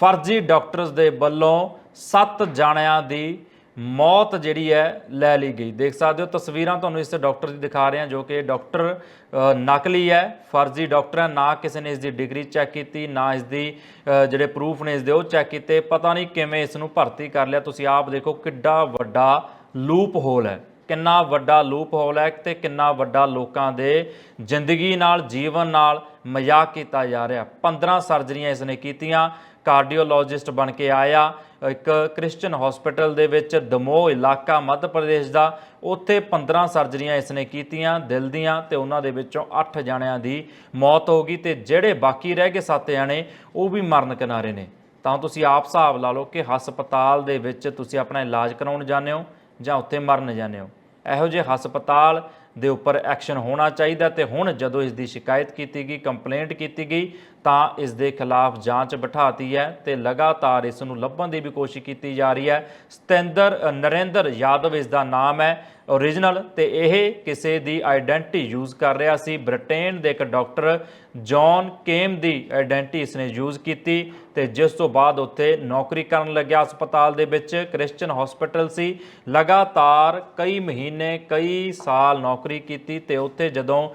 ਫਰਜ਼ੀ ਡਾਕਟਰਸ ਦੇ ਵੱਲੋਂ 7 ਜਾਣਿਆਂ ਦੀ ਮੌਤ ਜਿਹੜੀ ਹੈ ਲੈ ਲਈ ਗਈ। ਦੇਖ ਸਕਦੇ ਹੋ, ਤਸਵੀਰਾਂ ਤੁਹਾਨੂੰ ਇਸ ਡਾਕਟਰ ਦੀ ਦਿਖਾ ਰਹੇ ਹਾਂ ਜੋ ਕਿ ਡਾਕਟਰ ਨਕਲੀ ਹੈ। ਫਰਜ਼ੀ ਡਾਕਟਰ ਹੈ, ਨਾ ਕਿਸੇ ਨੇ ਇਸ ਦੀ ਡਿਗਰੀ ਚੈੱਕ ਕੀਤੀ, ਨਾ ਇਸ ਦੀ ਜਿਹੜੇ ਪ੍ਰੂਫ ਨੇ ਇਸ ਦੇ ਉਹ ਚੈੱਕ ਕੀਤੇ। ਪਤਾ ਨਹੀਂ ਕਿਵੇਂ ਇਸ ਨੂੰ ਭਰਤੀ ਕਰ ਲਿਆ। ਤੁਸੀਂ ਆਪ ਦੇਖੋ ਕਿੱਡਾ ਵੱਡਾ ਲੂਪ ਹੋਲ ਹੈ। ਕਿੰਨਾ ਵੱਡਾ ਲੂਪ ਹੋਲ ਹੈ ਤੇ ਕਿੰਨਾ ਵੱਡਾ ਲੋਕਾਂ ਦੇ ਜ਼ਿੰਦਗੀ ਨਾਲ, ਜੀਵਨ ਨਾਲ ਮਜ਼ਾਕ ਕੀਤਾ ਜਾ ਰਿਹਾ। 15 ਸਰਜਰੀਆਂ ਇਸ ਨੇ ਕੀਤੀਆਂ। ਕਾਰਡੀਓਲੋਜਿਸਟ ਬਣ ਕੇ ਆਇਆ। ਇੱਕ ਕ੍ਰਿਸਚੀਅਨ ਹਸਪੀਟਲ ਦੇ ਵਿੱਚ ਦਮੋਹ ਇਲਾਕਾ ਮੱਧ ਪ੍ਰਦੇਸ਼ ਦਾ। ਉੱਥੇ 15 ਸਰਜਰੀਆਂ ਇਸ ਨੇ ਕੀਤੀਆਂ ਦਿਲ ਦੀਆਂ ਤੇ ਉਹਨਾਂ ਦੇ ਵਿੱਚੋਂ 8 ਜਣਿਆਂ ਦੀ ਮੌਤ ਹੋ ਗਈ ਤੇ ਜਿਹੜੇ ਬਾਕੀ ਰਹਿ ਗਏ 7 ਜਣੇ, ਉਹ ਵੀ ਮਰਨ ਕਿਨਾਰੇ ਨੇ। ਤਾਂ ਤੁਸੀਂ ਆਪ ਹਿਸਾਬ ਲਾ ਲਓ ਕਿ ਹਸਪਤਾਲ ਦੇ ਵਿੱਚ ਤੁਸੀਂ ਆਪਣਾ ਇਲਾਜ ਕਰਾਉਣ ਜਾਂਦੇ ਹੋ ਜਾਂ ਉੱਥੇ ਮਰਨ ਜਾਂਦੇ ਹੋ। ਇਹੋ ਜਿਹੇ ਹਸਪਤਾਲ ਦੇ ਉੱਪਰ ਐਕਸ਼ਨ ਹੋਣਾ ਚਾਹੀਦਾ ਤੇ ਹੁਣ ਜਦੋਂ ਇਸ ਦੀ ਸ਼ਿਕਾਇਤ ਕੀਤੀ ਗਈ, ਕੰਪਲੇਂਟ ਕੀਤੀ ਗਈ, ਤਾਂ ਇਸ ਦੇ ਖਿਲਾਫ ਜਾਂਚ ਬਿਠਾਤੀ ਹੈ ਤੇ ਲਗਾਤਾਰ ਇਸ ਨੂੰ ਲੱਭਣ ਦੀ ਵੀ ਕੋਸ਼ਿਸ਼ ਕੀਤੀ ਜਾ ਰਹੀ ਹੈ। ਸਤਿੰਦਰ ਨਰਿੰਦਰ ਯਾਦਵ ਇਸ ਦਾ ਨਾਮ ਹੈ ਓਰੀਜਨਲ ਤੇ ਇਹ ਕਿਸੇ ਦੀ ਆਇਡੈਂਟੀ ਯੂਜ਼ ਕਰ ਰਿਹਾ ਸੀ। ਬ੍ਰਿਟੇਨ ਦੇ ਇੱਕ ਡਾਕਟਰ ਜੌਨ ਕੇਮ ਦੀ ਆਇਡੈਂਟੀ ਇਸਨੇ ਯੂਜ਼ ਕੀਤੀ ਤੇ ਜਿਸ ਤੋਂ ਬਾਅਦ ਉੱਥੇ ਨੌਕਰੀ ਕਰਨ ਲੱਗਿਆ ਹਸਪਤਾਲ ਦੇ ਵਿੱਚ ਕ੍ਰਿਸਚੀਅਨ ਹਸਪੀਟਲ ਸੀ। ਲਗਾਤਾਰ ਕਈ ਮਹੀਨੇ, ਕਈ ਸਾਲ ਨੌਕਰੀ ਕੀਤੀ ਤੇ ਉੱਥੇ ਜਦੋਂ